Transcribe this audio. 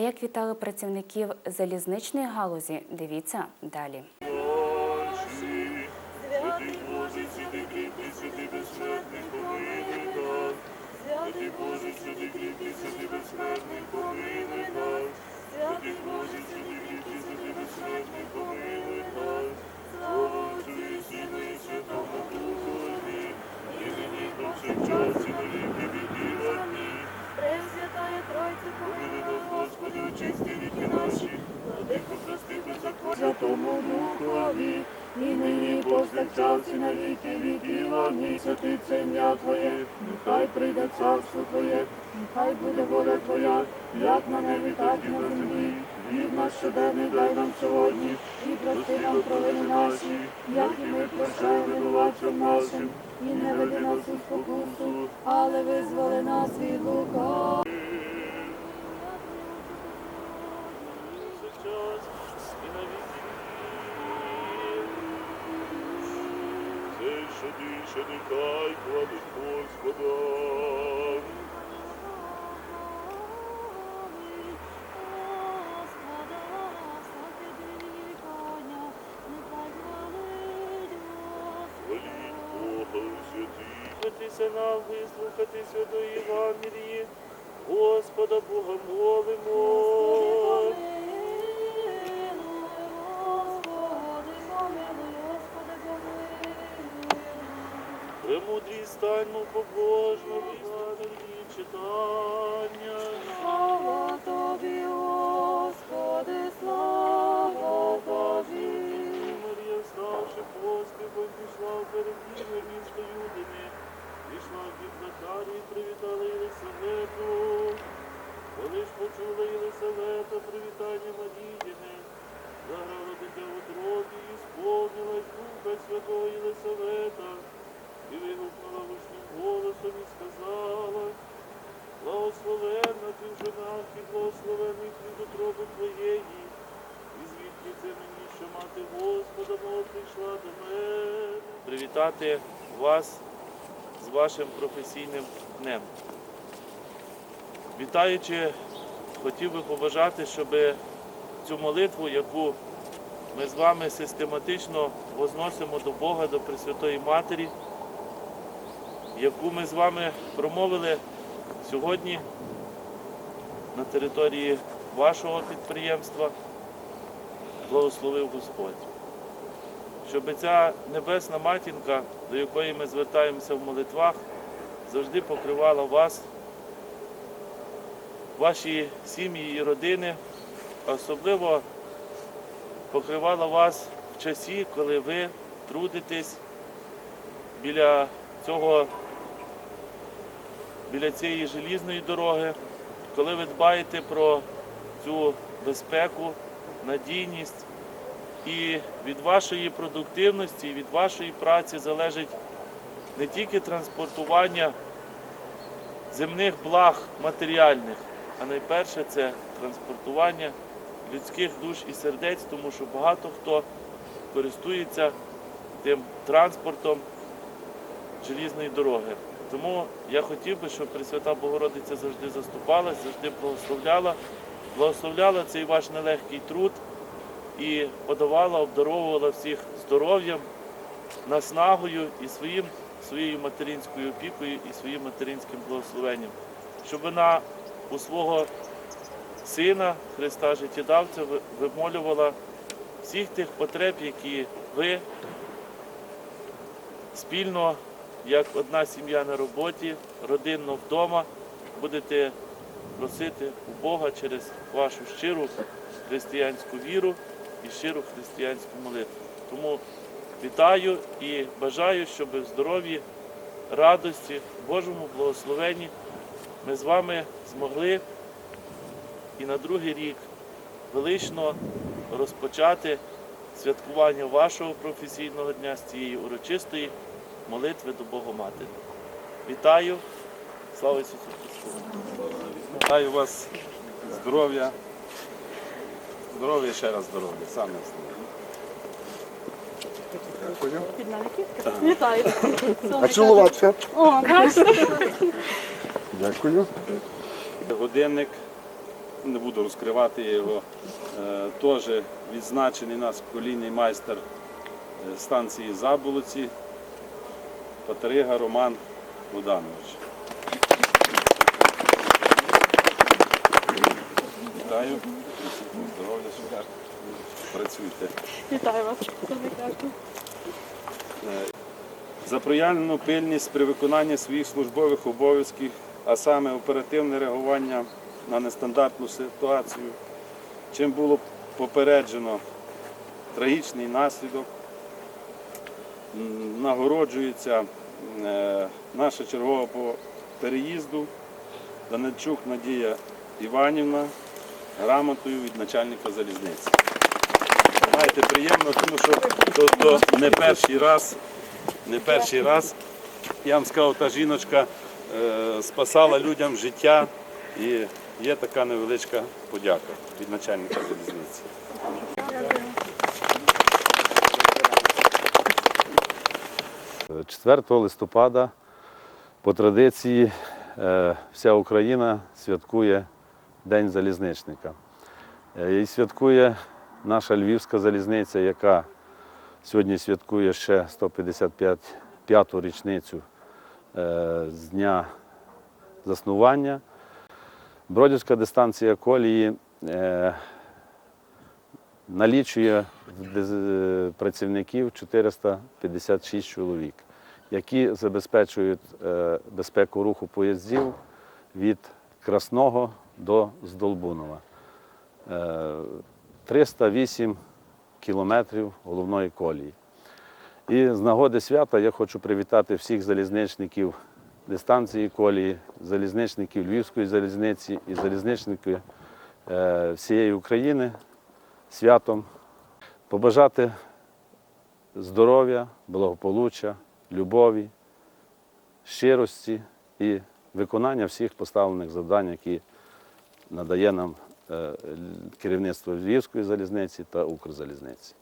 як вітали працівників залізничної галузі, дивіться далі. Очисти віки наші, владико прости беззаконня. Святому Духові, і нині повсякчас і на віки віків. Амінь. Святиться ім'я Твоє, нехай прийде царство Твоє, нехай буде воля Твоя, як на небі, так і на землі. Хліб наш щоденний дай нам сьогодні, і прости нам провини наші, як і ми прощаємо винуватцям нашим, і не веди нас у спокусу, але визволи нас від лука. Сейчас і на віки Цей, що дише, нехай хвалить Господа. Хотися нам вислухати святої Євангелії. Господа Бога молимо. Премудрість станьмо побожно, визнання читання. Слава тобі, Господи, слава тобі. Марія, вставши пости, бо пішла в передвір'я місто Юдини. Пішла в дім Захарії, привітала Єлисавету. Коли ж почула Єлисавета привітання Маріїни, заграла дитя в утробі і сповнилась Духа Святого Єлисавета. І вигукнула гучним голосом і сказала, Благословенна ти в жінах і благословений плід утроби твоєї. І звідки це мені, що мати Господа мого прийшла до мене? Привітати вас з вашим професійним днем. Вітаючи, хотів би побажати, щоб цю молитву, яку ми з вами систематично возносимо до Бога, до Пресвятої Матері, яку ми з вами промовили сьогодні на території вашого підприємства, благословив Господь. Щоб ця небесна матінка, до якої ми звертаємося в молитвах, завжди покривала вас, ваші сім'ї і родини, особливо покривала вас в часі, коли ви трудитесь біля цього, біля цієї желізної дороги, коли ви дбаєте про цю безпеку, надійність. І від вашої продуктивності, від вашої праці залежить не тільки транспортування земних благ матеріальних, а найперше це транспортування людських душ і сердець, тому що багато хто користується тим транспортом желізної дороги. Тому я хотів би, щоб Пресвята Богородиця завжди заступалась, завжди благословляла, благословляла цей ваш нелегкий труд і подавала, обдаровувала всіх здоров'ям, наснагою і своїм, своєю материнською опікою і своїм материнським благословенням, щоб вона у свого сина Христа життєдавця вимолювала всіх тих потреб, які ви спільно, як одна сім'я на роботі, родинно вдома, будете просити у Бога через вашу щиру християнську віру і щиру християнську молитву. Тому вітаю і бажаю, щоб в здоров'ї, радості, Божому благословенні ми з вами змогли і на другий рік велично розпочати святкування вашого професійного дня з цієї урочистої молитви до Богоматері. Вітаю! Слава Ісусу Христу! Вітаю вас, здоров'я. Здоров'я ще раз здоров'я, саме. Дякую. Вітаю. А? О, бачите? Дякую. Годинник не буду розкривати його. Е, Теж відзначений нас колійний майстер е, станції Заболоці, Патерига Роман Богданович. Вітаю, здоров'я, щоб працюйте. Вітаю вас. Дякую. За проявлену пильність при виконанні своїх службових обов'язків, а саме оперативне реагування на нестандартну ситуацію, чим було попереджено трагічний наслідок, нагороджується е, наша чергова по переїзду Данильчук Надія Іванівна грамотою від начальника залізниці. Знаєте, приємно, тому що то, то не перший раз не перший раз. Я вам сказав, та жіночка е, спасала людям життя і є така невеличка подяка від начальника залізниці. 4 листопада по традиції е, вся Україна святкує День залізничника. Е, І святкує наша Львівська залізниця, яка сьогодні святкує ще 155-ту річницю е, з дня заснування. Бродівська дистанція колії налічує в працівників 456 чоловік, які забезпечують е, безпеку руху поїздів від Красного до Здолбунова. Е, 308 кілометрів головної колії. І з нагоди свята я хочу привітати всіх залізничників дистанції колії, залізничників Львівської залізниці і залізничників е, всієї України святом, побажати здоров'я, благополуччя, любові, щирості і виконання всіх поставлених завдань, які надає нам е, керівництво Львівської залізниці та Укрзалізниці.